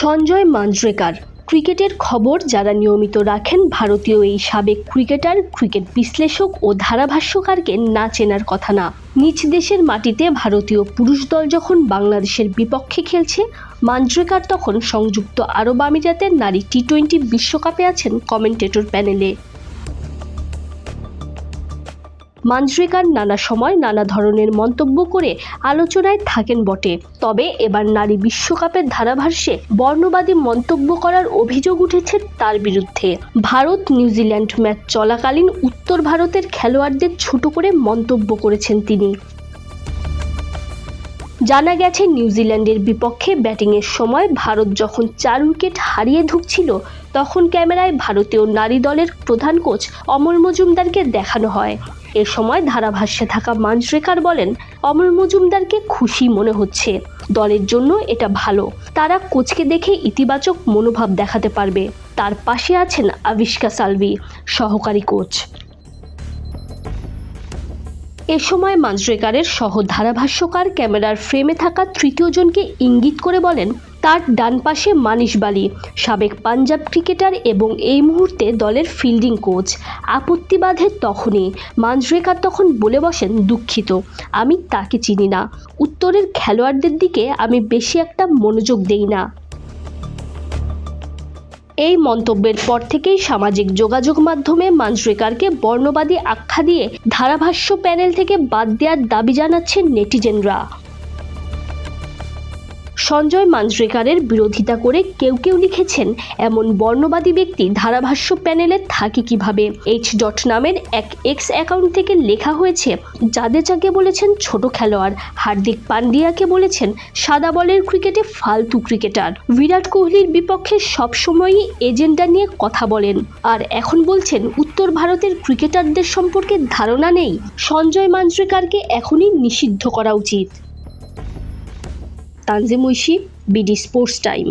সঞ্জয় মাঞ্জরেকার ক্রিকেটের খবর যারা নিয়মিত রাখেন, ভারতীয় এই সাবেক ক্রিকেটার, ক্রিকেট বিশ্লেষক ও ধারাভাষ্যকারকে না চেনার কথা না। নিজ দেশের মাটিতে ভারতীয় পুরুষ দল যখন বাংলাদেশের বিপক্ষে খেলছে মাঞ্জরেকার তখন সংযুক্ত আরব আমিরাতের নারী টি টোয়েন্টি বিশ্বকাপে আছেন কমেন্টেটর প্যানেলে। মাঞ্জরেকার নানা সময় নানা ধরনের মন্তব্য করে আলোচনায় থাকেন বটে। তবে এবার নারী বিশ্বকাপের ধারাভাষ্যে বর্ণবাদী মন্তব্য করার অভিযোগ উঠেছে তার বিরুদ্ধে। ভারত নিউজিল্যান্ড ম্যাচ চলাকালীন উত্তর ভারতের খেলোয়াড়দের ছোট করে মন্তব্য করেছেন তিনি। জানা গেছে নিউজিল্যান্ডের বিপক্ষে ব্যাটিংয়ের সময় ভারত যখন চার উইকেট হারিয়ে ঢুকছিল তখন ক্যামেরায় ভারতীয় নারী দলের প্রধান কোচ অমল মজুমদারকে দেখানো হয়। এ সময় ধারাভাষ্যে থাকা মাঞ্জরেকার বলেন অমল মজুমদারকে খুশি মনে হচ্ছে। দলের জন্য এটা ভালো। তারা কোচকে দেখে ইতিবাচক মনোভাব দেখাতে পারবে। তার পাশে আছেন আবিষ্কা সালভি, সহকারী কোচ। এ সময় মাঞ্জরেকারের সহ ধারাভাষ্যকার ক্যামেরার ফ্রেমে থাকা তৃতীয় জনকে ইঙ্গিত করে বলেন, তার ডান পাশে মানিশ বালি, সাবেক পাঞ্জাব ক্রিকেটার এবং এই মুহূর্তে দলের ফিল্ডিং কোচ। আপত্তি বাঁধে তখনই। মাঞ্জরেকার তখন বলে বসেন, দুঃখিত, আমি তাকে চিনি না। উত্তরের খেলোয়াড়দের দিকে আমি বেশি একটা মনোযোগ দেই না। এই মন্তব্যের পর থেকেই সামাজিক যোগাযোগ মাধ্যমে মাঞ্জরেকারকে বর্ণবাদী আখ্যা দিয়ে ধারাভাষ্য প্যানেল থেকে বাদ দেওয়ার দাবি জানাচ্ছেন নেটিজেনরা। সঞ্জয় মাঞ্জরেকারের বিরোধিতা করে কেউ কেউ লিখেছেন, এমন বর্ণবাদী ব্যক্তি ধারাভাষ্য প্যানেলে থাকে কীভাবে? এইচ ডট নামের এক এক্স অ্যাকাউন্ট থেকে লেখা হয়েছে জাদেজাকে বলেছেন ছোট খেলোয়াড়, হার্দিক পান্ডিয়াকে বলেছেন সাদা বলের ক্রিকেটে ফালতু ক্রিকেটার। বিরাট কোহলির বিপক্ষে সবসময়ই এজেন্ডা নিয়ে কথা বলেন, আর এখন বলছেন উত্তর ভারতের ক্রিকেটারদের সম্পর্কে ধারণা নেই। সঞ্জয় মাঞ্জরেকারকে এখনই নিষিদ্ধ করা উচিত। Tanjim Oishi BD sports time.